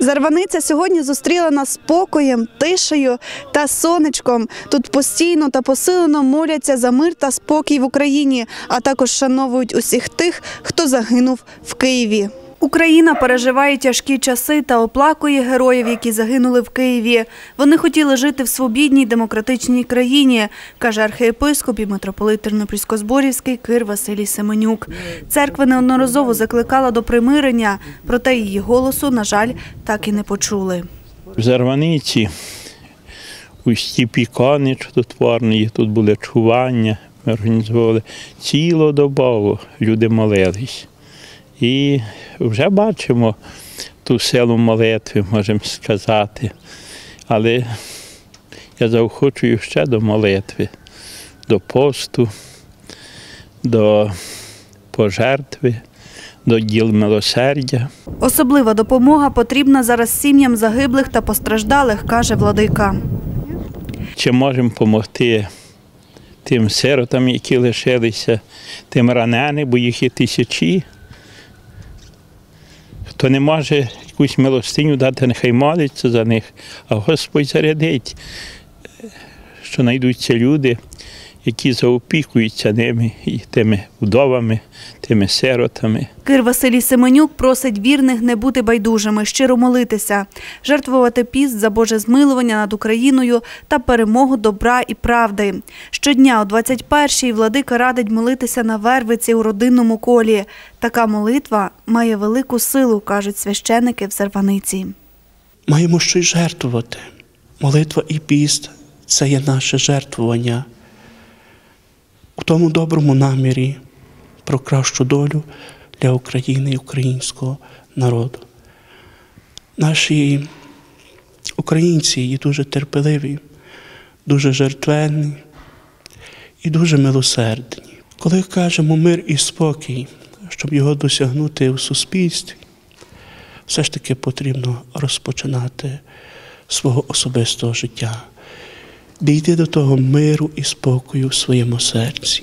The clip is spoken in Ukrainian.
Зарваниця сьогодні зустріла нас спокоєм, тишею та сонечком. Тут постійно та посилено моляться за мир та спокій в Україні, а також шановують усіх тих, хто загинув в Києві. Україна переживає тяжкі часи та оплакує героїв, які загинули в Києві. Вони хотіли жити в свобідній демократичній країні, каже архієпископ і митрополит Тернопільсько-Зборівський Кир Василій Семенюк. Церква неодноразово закликала до примирення, проте її голосу, на жаль, так і не почули. В Зарваниці у стіпі чудотворної, тут були чування, ми організовували цілодобово люди молились. І вже бачимо ту силу молитви, можемо сказати. Але я заохочую ще до молитви, до посту, до пожертви, до діл милосердя. Особлива допомога потрібна зараз сім'ям загиблих та постраждалих, каже владика. чи можемо допомогти тим сиротам, які лишилися, тим раненим, бо їх є тисячі. Хто не може якусь милостиню дати, нехай молиться за них, а Господь зарядить, що знайдуться люди, які заопікуються ними і тими вдовами, тими сиротами. Кир Василій Семенюк просить вірних не бути байдужими, щиро молитися, жертвувати піст за Боже змилування над Україною та перемогу добра і правди. Щодня о 21-й владика радить молитися на Вервиці у родинному колі. Така молитва має велику силу, кажуть священики в Зарваниці. Маємо щось жертвувати. Молитва і піст це є наше жертвування тому доброму намірі про кращу долю для України і українського народу. Наші українці є дуже терпеливі, дуже жертвенні і дуже милосердні. Коли кажемо мир і спокій, щоб його досягнути у суспільстві, все ж таки потрібно розпочинати свого особистого життя, дійти до того миру і спокою в своєму серці.